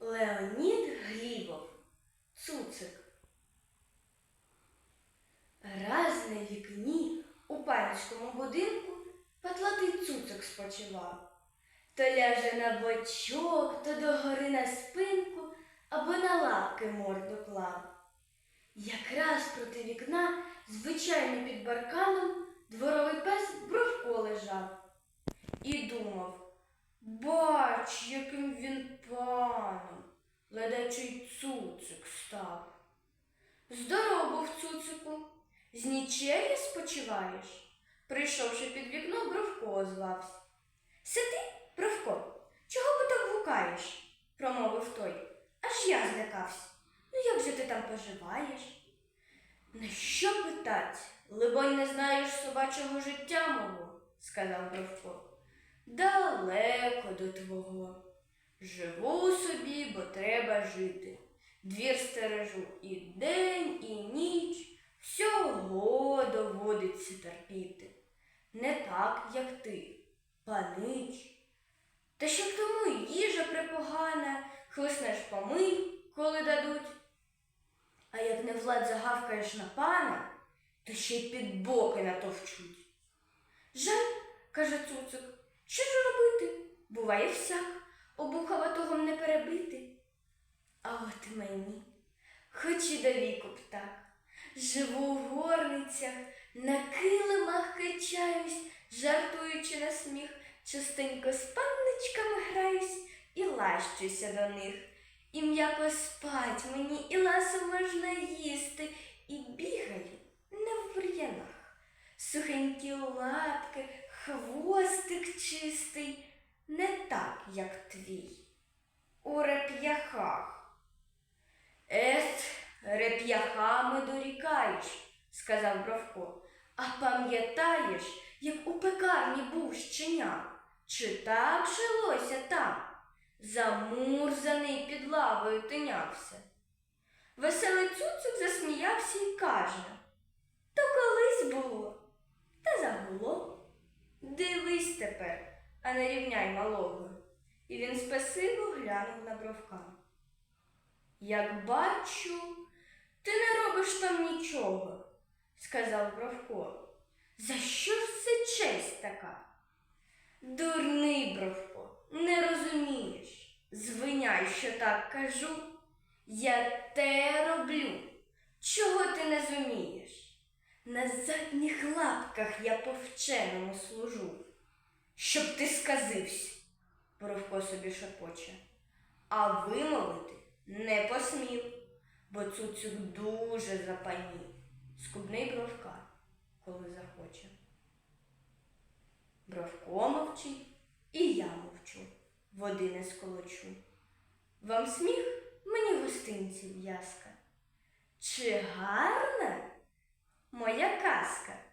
Леонід Глібов. Цуцик. Раз на вікні у панському будинку патлатий цуцик спочивав. То ляже на бочок, то догори на спинку, або на лапки морду клав. Якраз проти вікна, звичайно під барканом, дворовий пес Бровко лежав і думав, бач, яким він паном, ледачий цуцик став. Здоров був цуцику, з нічеї спочиваєш? Прийшовши під вікно, Бровко озвався. Сиди, Бровко, чого би так гукаєш? промовив той. Аж я злякався. Ну як же ти там поживаєш? На що питать? Либонь, не знаєш собачого життя мого, сказав Бровко. Далеко до твого. Живу собі, бо треба жити. Двір стережу і день, і ніч, всього доводиться терпіти. Не так, як ти, панич. Та щоб тому їжа припогана, хлиснеш помий, коли дадуть. А як не влад загавкаєш на пана, то ще й під боки натовчуть. Жаль, каже цуцик, що ж робити? Буває всяк, обухаватогом не перебити. А от мені, хоч і до віку б так, живу в горницях, на килимах качаюсь, жартуючи на сміх, частенько з панничками граюсь і лащуся до них. І м'яко спать мені, і ласо можна їсти, і бігаю не в бур'янах. Сухенькі лапки, хвостик чистий, не так, як твій. У реп'яхах. Ет, реп'яхами дорікаєш, сказав Бровко. А пам'ятаєш, як у пекарні був щеня? Чи так жилося там? Замурзаний під лавою тинявся. Веселий цуцик засміявся і каже То колись було, та загуло. Дивись тепер, а не рівняй малого. І він спасиво глянув на бровка. Як бачу, ти не робиш там нічого, сказав Бровко. За що ж це честь така? Дурний, Бровко, не розумієш. Звиняй, що так кажу. Я те роблю. Чого ти не зумієш? На задніх лапках я по вченому служу. Щоб ти сказився, Бровко собі шепоче, а вимовити не посмів, бо цуцюк дуже запанів, скубний бровка, коли захоче. Бровко мовчить, і я мовчу, води не сколочу. Вам сміх мені гостинці в'язка. Чи гарна моя казка?